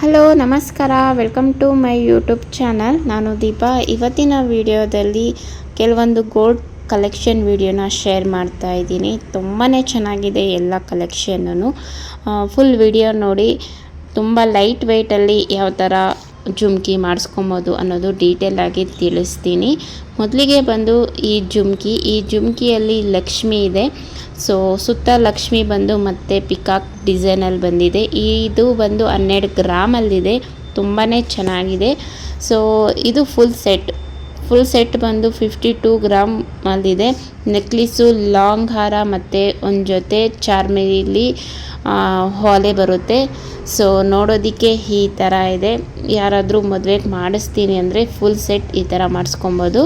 Hello, ನಮಸ್ಕಾರ. Welcome to my YouTube channel ನಾನು ದೀಪಾ. ಇವತ್ತಿನ ವಿಡಿಯೋದಲ್ಲಿ ಕೆಲವೊಂದು ಗೋಲ್ಡ್ ಕಲೆಕ್ಷನ್ ವಿಡಿಯೋನ ಶೇರ್ ಮಾಡ್ತಾ ಇದ್ದೀನಿ. ತುಂಬಾ ಚೆನ್ನಾಗಿದೆ ಎಲ್ಲ ಕಲೆಕ್ಷನ್ನು ಫುಲ್ ವಿಡಿಯೋ ನೋಡಿ. ತುಂಬ ಲೈಟ್ ವೆಯ್ಟಲ್ಲಿ ಯಾವ ಥರ ಜುಮ್ಕಿ ಮಾಡಿಸ್ಕೊಬೋದು ಅನ್ನೋದು ಡೀಟೇಲ್ ಆಗಿ ತಿಳಿಸ್ತೀನಿ. ಮೊದಲಿಗೆ ಬಂದು ಈ ಜುಮ್ಕಿ, ಈ ಜುಮ್ಕಿಯಲ್ಲಿ ಲಕ್ಷ್ಮಿ ಇದೆ. ಸೊ ಸುತ್ತ ಲಕ್ಷ್ಮಿ ಬಂದು ಮತ್ತೆ ಪಿಕಾಕ್ ಡಿಸೈನಲ್ಲಿ ಬಂದಿದೆ. ಇದು ಬಂದು ಹನ್ನೆರಡು ಗ್ರಾಮಲ್ಲಿದೆ ತುಂಬಾ ಚೆನ್ನಾಗಿದೆ. ಸೊ ಇದು ಫುಲ್ ಸೆಟ್ ಫುಲ್ ಸೆಟ್ ಬಂದು ಫಿಫ್ಟಿ ಟೂ ಗ್ರಾಮ್ ಅಲ್ಲಿದೆ. ನೆಕ್ಲಿಸು ಲಾಂಗ್ ಹಾರ ಮತ್ತು ಒಂದು ಜೊತೆ ಚಾರ್ಮಿಲಿ ಹೊಲೆ ಬರುತ್ತೆ. ಸೊ ನೋಡೋದಕ್ಕೆ ಈ ಥರ ಇದೆ. ಯಾರಾದರೂ ಮದುವೆಗೆ ಮಾಡಿಸ್ತೀನಿ ಅಂದರೆ ಫುಲ್ ಸೆಟ್ ಈ ಥರ ಮಾಡಿಸ್ಕೊಬೋದು.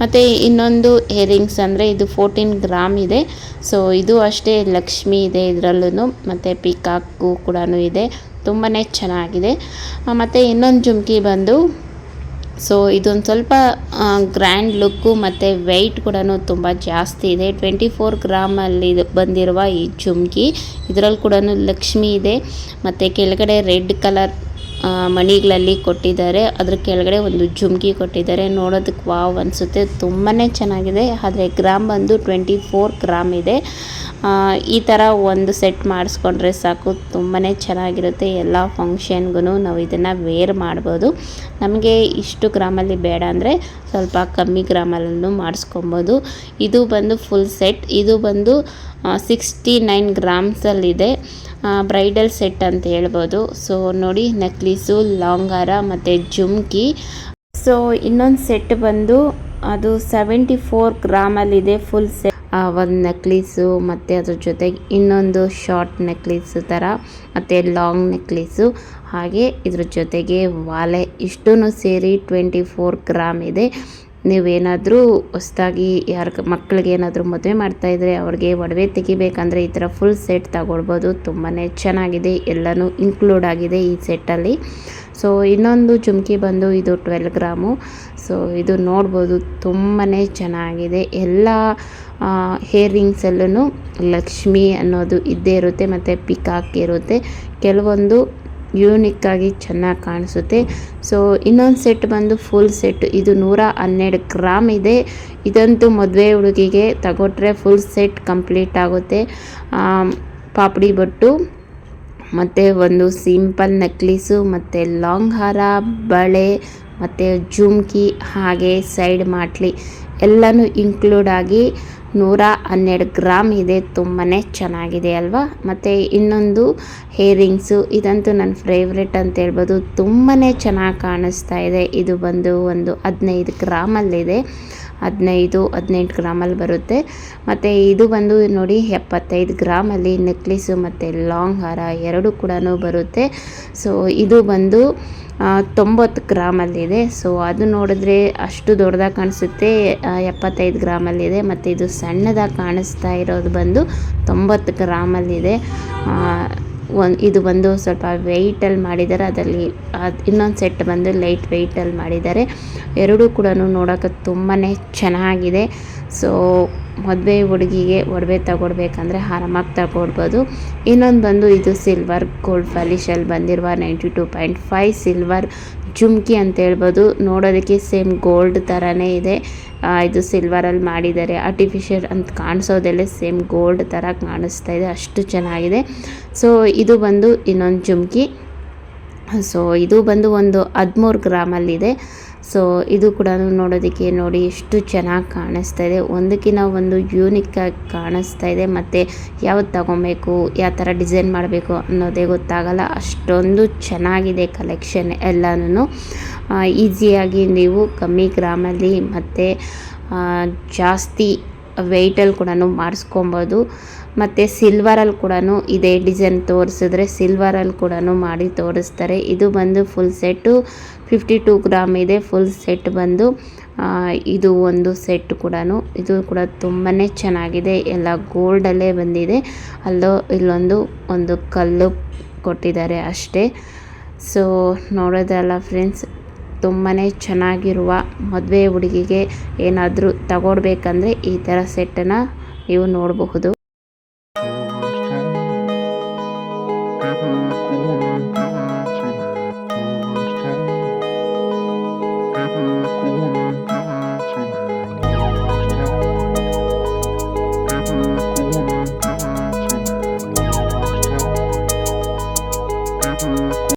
ಮತ್ತು ಇನ್ನೊಂದು ಇಯರಿಂಗ್ಸ್ ಅಂದರೆ ಇದು ಫೋರ್ಟೀನ್ ಗ್ರಾಮ್ ಇದೆ. ಸೊ ಇದು ಅಷ್ಟೇ ಲಕ್ಷ್ಮಿ ಇದೆ ಇದರಲ್ಲೂ ಮತ್ತು ಪಿಕಾಕು ಕೂಡ ಇದೆ. ತುಂಬಾ ಚೆನ್ನಾಗಿದೆ. ಮತ್ತು ಇನ್ನೊಂದು ಜುಮ್ಕಿ ಬಂದು ಸೊ ಇದೊಂದು ಸ್ವಲ್ಪ ಗ್ರ್ಯಾಂಡ್ ಲುಕ್ಕು ಮತ್ತು ವೆಯ್ಟ್ ಕೂಡ ತುಂಬ ಜಾಸ್ತಿ ಇದೆ. ಟ್ವೆಂಟಿ ಫೋರ್ ಗ್ರಾಮಲ್ಲಿ ಬಂದಿರುವ ಈ ಜುಮ್ಕಿ. ಇದರಲ್ಲಿ ಕೂಡ ಲಕ್ಷ್ಮಿ ಇದೆ. ಮತ್ತು ಕೆಳಗಡೆ ರೆಡ್ ಕಲರ್ ಮಣಿಗಳಲ್ಲಿ ಕೊಟ್ಟಿದ್ದಾರೆ. ಅದ್ರ ಕೆಳಗಡೆ ಒಂದು ಜುಮ್ಕಿ ಕೊಟ್ಟಿದ್ದಾರೆ. ನೋಡೋದಕ್ಕೆ ವಾವ್ ಅನಿಸುತ್ತೆ. ತುಂಬಾ ಚೆನ್ನಾಗಿದೆ. ಆದರೆ ಗ್ರಾಮ್ ಬಂದು ಟ್ವೆಂಟಿ ಫೋರ್ ಗ್ರಾಮ್ ಇದೆ. ಈ ಥರ ಒಂದು ಸೆಟ್ ಮಾಡಿಸ್ಕೊಂಡ್ರೆ ಸಾಕು. ತುಂಬಾ ಚೆನ್ನಾಗಿರುತ್ತೆ ಎಲ್ಲ ಫಂಕ್ಷನ್ಗೂ ನಾವು ಇದನ್ನು ವೇರ್ ಮಾಡ್ಬೋದು. ನಮಗೆ ಇಷ್ಟು ಗ್ರಾಮಲ್ಲಿ ಬೇಡ ಅಂದರೆ ಸ್ವಲ್ಪ ಕಮ್ಮಿ ಗ್ರಾಮಲ್ಲೂ ಮಾಡಿಸ್ಕೊಬೋದು. ಇದು ಬಂದು ಫುಲ್ ಸೆಟ್. ಇದು ಬಂದು ಸಿಕ್ಸ್ಟಿ ನೈನ್ ಗ್ರಾಮ್ಸಲ್ಲಿದೆ. ಬ್ರೈಡಲ್ ಸೆಟ್ ಅಂತ ಹೇಳ್ಬೋದು. ಸೊ ನೋಡಿ, ನಕ್ಲೀಸು, ಲಾಂಗಾರ ಮತ್ತು ಜುಮ್ಕಿ. ಸೊ ಇನ್ನೊಂದು ಸೆಟ್ ಬಂದು ಅದು ಸೆವೆಂಟಿ ಫೋರ್ ಗ್ರಾಮಲ್ಲಿದೆ ಫುಲ್ ಸೆಟ್ ಒಂದು ನೆಕ್ಲೀಸು ಮತ್ತು ಅದ್ರ ಜೊತೆಗೆ ಇನ್ನೊಂದು ಶಾರ್ಟ್ ನೆಕ್ಲೀಸು ಥರ ಮತ್ತು ಲಾಂಗ್ ನೆಕ್ಲೀಸು. ಹಾಗೆ ಇದ್ರ ಜೊತೆಗೆ ವಾಲೆ ಇಷ್ಟೂ ಸೇರಿ ಟ್ವೆಂಟಿ ಫೋರ್ ಗ್ರಾಮ್ ಇದೆ. ನೀವೇನಾದರೂ ಹೊಸ್ದಾಗಿ ಯಾರ ಮಕ್ಕಳಿಗೆ ಏನಾದರೂ ಮದುವೆ ಮಾಡ್ತಾಯಿದ್ರೆ ಅವ್ರಿಗೆ ಒಡವೆ ತೆಗಿಬೇಕಂದ್ರೆ ಈ ಥರ ಫುಲ್ ಸೆಟ್ ತಗೊಳ್ಬೋದು. ತುಂಬಾ ಚೆನ್ನಾಗಿದೆ. ಎಲ್ಲನೂ ಇನ್ಕ್ಲೂಡ್ ಆಗಿದೆ ಈ ಸೆಟ್ಟಲ್ಲಿ ಸೊ ಇನ್ನೊಂದು ಜುಮ್ಕಿ ಬಂದು ಇದು ಟ್ವೆಲ್ ಗ್ರಾಮು. ಸೊ ಇದು ನೋಡ್ಬೋದು ತುಂಬಾ ಚೆನ್ನಾಗಿದೆ. ಎಲ್ಲ ಹೇರಿಂಗ್ಸಲ್ಲೂ ಲಕ್ಷ್ಮಿ ಅನ್ನೋದು ಇದ್ದೇ ಇರುತ್ತೆ. ಮತ್ತು ಪಿಕಾಕ್ ಇರುತ್ತೆ. ಕೆಲವೊಂದು ಯೂನಿಕ್ಕಾಗಿ ಚೆನ್ನಾಗಿ ಕಾಣಿಸುತ್ತೆ. ಸೊ ಇನ್ನೊಂದು ಸೆಟ್ ಬಂದು ಫುಲ್ ಸೆಟ್ ಇದು ನೂರ ಹನ್ನೆರಡು ಗ್ರಾಮ್ ಇದೆ. ಇದಂತೂ ಮದುವೆ ಹುಡುಗಿಗೆ ತಗೊಟ್ರೆ ಫುಲ್ ಸೆಟ್ ಕಂಪ್ಲೀಟ್ ಆಗುತ್ತೆ. ಪಾಪಡಿ ಬಟ್ಟು, ಮತ್ತು ಒಂದು ಸಿಂಪಲ್ ನೆಕ್ಲೀಸು ಮತ್ತು ಲಾಂಗ್ ಹಾರ, ಬಳೆ, ಮತ್ತು ಜುಮ್ಕಿ ಹಾಗೆ ಸೈಡ್ ಮಾಟ್ಲಿ ಎಲ್ಲನೂ ಇನ್ಕ್ಲೂಡ್ ಆಗಿ ನೂರ ಹನ್ನೆರಡು ಗ್ರಾಮ್ ಇದೆ ತುಂಬಾ ಚೆನ್ನಾಗಿದೆ ಅಲ್ವಾ? ಮತ್ತು ಇನ್ನೊಂದು ಹೇರಿಂಗ್ಸು, ಇದಂತೂ ನನ್ನ ಫೇವ್ರೆಟ್ ಅಂತ ಹೇಳ್ಬೋದು. ತುಂಬಾ ಚೆನ್ನಾಗಿ ಕಾಣಿಸ್ತಾ ಇದೆ. ಇದು ಬಂದು ಒಂದು ಹದಿನೈದು ಗ್ರಾಮಲ್ಲಿದೆ. ಹದಿನೈದು, ಹದಿನೆಂಟು ಗ್ರಾಮಲ್ಲಿ ಬರುತ್ತೆ. ಮತ್ತು ಇದು ಬಂದು ನೋಡಿ ಎಪ್ಪತ್ತೈದು ಗ್ರಾಮಲ್ಲಿ ನೆಕ್ಲಿಸು ಮತ್ತು ಲಾಂಗ್ ಹಾರ ಎರಡು ಕೂಡ ಬರುತ್ತೆ. ಸೊ ಇದು ಬಂದು ತೊಂಬತ್ತು ಗ್ರಾಮಲ್ಲಿದೆ ಸೊ ಅದು ನೋಡಿದ್ರೆ ಅಷ್ಟು ದೊಡ್ಡದಾಗಿ ಕಾಣಿಸುತ್ತೆ. ಎಪ್ಪತ್ತೈದು ಗ್ರಾಮಲ್ಲಿದೆ ಮತ್ತು ಇದು ಸಣ್ಣದಾಗಿ ಕಾಣಿಸ್ತಾ ಇರೋದು ಬಂದು ತೊಂಬತ್ತು ಗ್ರಾಮಲ್ಲಿದೆ ಒಂದು ಇದು ಬಂದು ಸ್ವಲ್ಪ ವೆಯ್ಟಲ್ಲಿ ಮಾಡಿದ್ದಾರೆ ಅದರಲ್ಲಿ ಇನ್ನೊಂದು ಸೆಟ್ ಬಂದು ಲೈಟ್ ವೆಯ್ಟಲ್ಲಿ ಮಾಡಿದ್ದಾರೆ ಎರಡೂ ಕೂಡ ನೋಡೋಕೆ ತುಂಬಾ ಚೆನ್ನಾಗಿದೆ. ಸೊ ಮದುವೆ ಹುಡುಗಿಗೆ ಒಡವೆ ತಗೊಡ್ಬೇಕಂದ್ರೆ ಆರಾಮಾಗಿ ತಗೊಡ್ಬೋದು. ಇನ್ನೊಂದು ಬಂದು ಇದು ಸಿಲ್ವರ್ ಗೋಲ್ಡ್ ಪಾಲಿಶಲ್ಲಿ ಬಂದಿರುವ ninety two point five silver jhumki ಅಂತ ಹೇಳ್ಬೋದು. ನೋಡೋದಕ್ಕೆ ಸೇಮ್ ಗೋಲ್ಡ್ ಥರನೇ ಇದೆ. ಇದು ಸಿಲ್ವರಲ್ಲಿ ಮಾಡಿದ್ದಾರೆ. ಆರ್ಟಿಫಿಷಿಯಲ್ ಅಂತ ಕಾಣಿಸೋದೆಲ್ಲ ಸೇಮ್ ಗೋಲ್ಡ್ ಥರ ಕಾಣಿಸ್ತಾ ಇದೆ. ಅಷ್ಟು ಚೆನ್ನಾಗಿದೆ. ಸೊ ಇದು ಬಂದು ಇನ್ನೊಂದು ಜುಮ್ಕಿ. ಸೊ ಇದು ಬಂದು ಒಂದು ಹದಿಮೂರು ಗ್ರಾಮಲ್ಲಿದೆ. ಸೊ ಇದು ಕೂಡ ನೋಡೋದಕ್ಕೆ ನೋಡಿ ಎಷ್ಟು ಚೆನ್ನಾಗಿ ಕಾಣಿಸ್ತಾ ಇದೆ. ಒಂದಕ್ಕಿಂತ ಒಂದು ಯೂನಿಕ್ ಆಗಿ ಕಾಣಿಸ್ತಾ ಇದೆ. ಮತ್ತು ಯಾವ್ದು ತಗೊಬೇಕು, ಯಾವ ಥರ ಡಿಸೈನ್ ಮಾಡಬೇಕು ಅನ್ನೋದೇ ಗೊತ್ತಾಗಲ್ಲ. ಅಷ್ಟೊಂದು ಚೆನ್ನಾಗಿದೆ ಕಲೆಕ್ಷನ್ ಎಲ್ಲನೂ ಈಸಿಯಾಗಿ ನೀವು ಕಮ್ಮಿ ಗ್ರಾಮಲ್ಲಿ ಮತ್ತು ಜಾಸ್ತಿ ವೆಯ್ಟಲ್ಲಿ ಕೂಡ ಮಾಡಿಸ್ಕೊಬೋದು. ಮತ್ತು ಸಿಲ್ವರಲ್ಲಿ ಕೂಡ ಇದೇ ಡಿಸೈನ್ ತೋರಿಸಿದ್ರೆ ಸಿಲ್ವರಲ್ಲಿ ಕೂಡ ಮಾಡಿ ತೋರಿಸ್ತಾರೆ. ಇದು ಬಂದು full set fifty two gram ಇದೆ ಫುಲ್ ಸೆಟ್ ಬಂದು ಇದು ಒಂದು ಸೆಟ್ ಕೂಡ ಇದು ಕೂಡ ತುಂಬಾ ಚೆನ್ನಾಗಿದೆ. ಎಲ್ಲ ಗೋಲ್ಡಲ್ಲೇ ಬಂದಿದೆ. ಅಲ್ಲೋ ಇಲ್ಲೊಂದು ಒಂದು ಕಲ್ಲು ಕೊಟ್ಟಿದ್ದಾರೆ ಅಷ್ಟೇ. ಸೊ ನೋಡೋದಲ್ಲ ಫ್ರೆಂಡ್ಸ್ ತುಂಬಾ ಚೆನ್ನಾಗಿರುವ ಮದುವೆ ಹುಡುಗಿಗೆ ಏನಾದರೂ ತಗೊಡ್ಬೇಕಂದ್ರೆ ಈ ಥರ ಸೆಟ್ಟನ್ನು ನೀವು ನೋಡಬಹುದು.